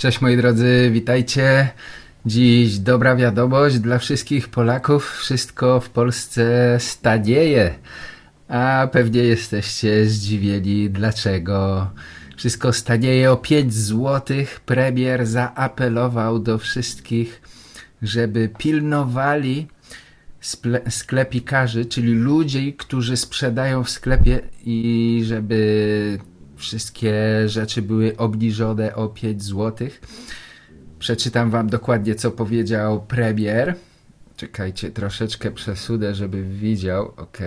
Cześć moi drodzy, witajcie. Dziś dobra wiadomość dla wszystkich Polaków. Wszystko w Polsce stanieje. A pewnie jesteście zdziwieni, dlaczego wszystko stanieje o 5 zł. Premier zaapelował do wszystkich, żeby pilnowali sklepikarzy, czyli ludzi, którzy sprzedają w sklepie i żeby wszystkie rzeczy były obniżone o 5 zł. Przeczytam wam dokładnie, co powiedział premier. Czekajcie, troszeczkę przesudę, żeby widział. Ok.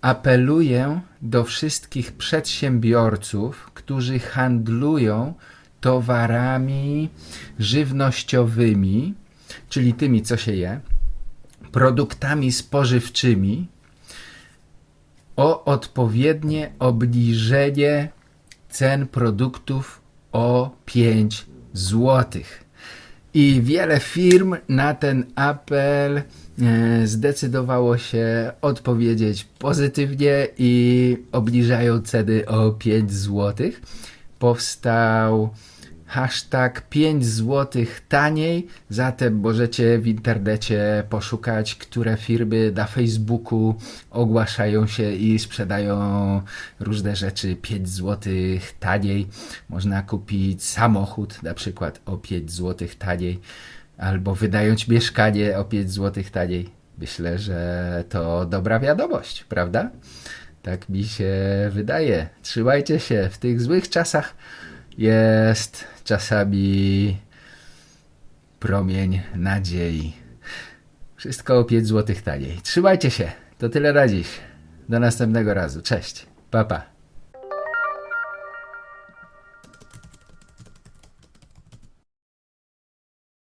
Apeluję do wszystkich przedsiębiorców, którzy handlują towarami żywnościowymi, czyli tymi, co się je, produktami spożywczymi, o odpowiednie obniżenie cen produktów o 5 zł. I wiele firm na ten apel e, zdecydowało się odpowiedzieć pozytywnie i obniżają ceny o 5 zł. Powstał hashtag 5 zł taniej, zatem możecie w internecie poszukać, które firmy na Facebooku ogłaszają się i sprzedają różne rzeczy 5 zł taniej. Można kupić samochód na przykład o 5 zł taniej, albo wynająć mieszkanie o 5 zł taniej. Myślę, że to dobra wiadomość, prawda? Tak mi się wydaje. Trzymajcie się w tych złych czasach jest czasami promień nadziei. Wszystko o 5 zł taniej. Trzymajcie się. To tyle na. Do następnego razu. Cześć. Pa, pa.